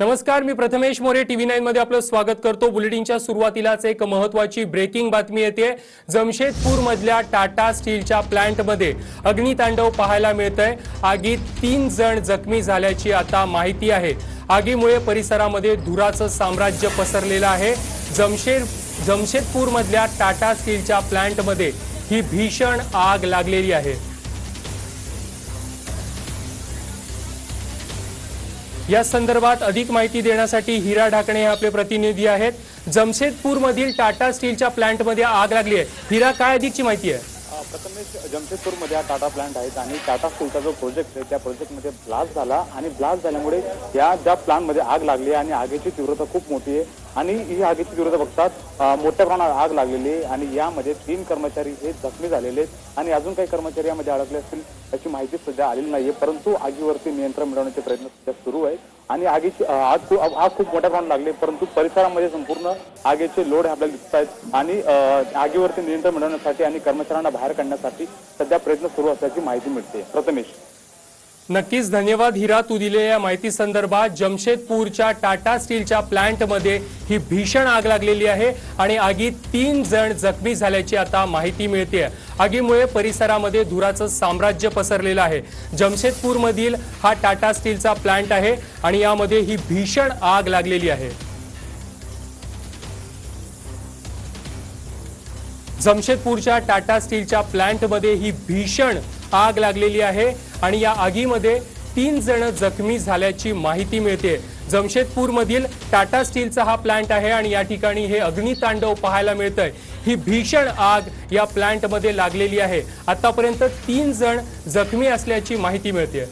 नमस्कार मी Prathamesh More TV nine मध्ये आपलं स्वागत करतो. बुलेटिनच्या सुरुवातीलाच एक महत्वाची ब्रेकिंग बातमी येते. जमशेदपूर मधल्या टाटा स्टीलच्या प्लॅन्टमध्ये अग्नितांडव पाहायला मिळतंय. आगीत तीन जण जखमी झाल्याची आता माहिती आहे. आगीमुळे परिसरामध्ये धुराचं साम्राज्य पसरलेलं आहे. जमशेद जमशेदपूर मधल्या टाटा स्टीलच्या प्लॅन्टमध्ये ही भीषण आग लागलेली आहे. या संदर्भात अधिक माहिती देण्यासाठी हिरा ढाकणे हे आपले प्रतिनिधी आहेत. जमशेदपूर मधील टाटा स्टीलच्या प्लांटमध्ये आग लागली आहे. हिरा काय अधिकची माहिती आहे? प्रथमेश जमशेदपूरमध्ये हा टाटा प्लांट आहेत आणि टाटा स्टीलचा जो प्रोजेक्ट आहे त्या प्रोजेक्टमध्ये ब्लास्ट झाला आणि ब्लास्ट झाल्यामुळे या ज्या प्लांटमध्ये आग लागली आहे आणि आगीची तीव्रता खूप मोठी आहे आणि ही आगीची तीव्रता बघतात मोठ्या प्रमाणात आग लागलेली आहे आणि यामध्ये तीन कर्मचारी हे जखमी झालेले आहेत आणि अजून काही कर्मचारी यामध्ये अडकले असतील याची माहिती सध्या आलेली नाहीये. परंतु आगीवरती नियंत्रण मिळवण्याचे प्रयत्न सध्या सुरू आहेत आणि आगीची आग खूप आग खूप मोठ्या प्रमाणात लागली परंतु परिसरामध्ये संपूर्ण आगीचे लोड हे आपल्याला दिसत आहेत आणि आगीवरती नियंत्रण मिळवण्यासाठी आणि कर्मचाऱ्यांना बाहेर काढण्यासाठी सध्या प्रयत्न सुरू असल्याची माहिती मिळते. प्रथमेश. नक्कीच धन्यवाद हिरा तू दिलेल्या माहिती संदर्भात जमशेदपूरच्या टाटा स्टीलच्या प्लांटमध्ये ही भीषण आग लागलेली आहे आणि आगीत तीन जण जखमी झाल्याची आता माहिती मिळते आगीमुळे परिसरामध्ये धुराचं साम्राज्य पसरलेलं आहे. जमशेदपूरमधील हा टाटा स्टीलचा प्लांट आहे आणि यामध्ये ही भीषण आग लागलेली आहे. जमशेदपूरच्या टाटा स्टीलच्या प्लांटमध्ये ही भीषण आग लागलेली आहे आणि या आगीमध्ये तीन जण जखमी झाल्याची माहिती मिळते जमशेदपूरमधील टाटा स्टीलचा हा प्लांट आहे आणि या ठिकाणी हे अग्नितांडव पाहायला मिळतंय. ही भीषण आग या प्लांटमध्ये लागलेली आहे. आतापर्यंत तीन जण जखमी असल्याची माहिती मिळते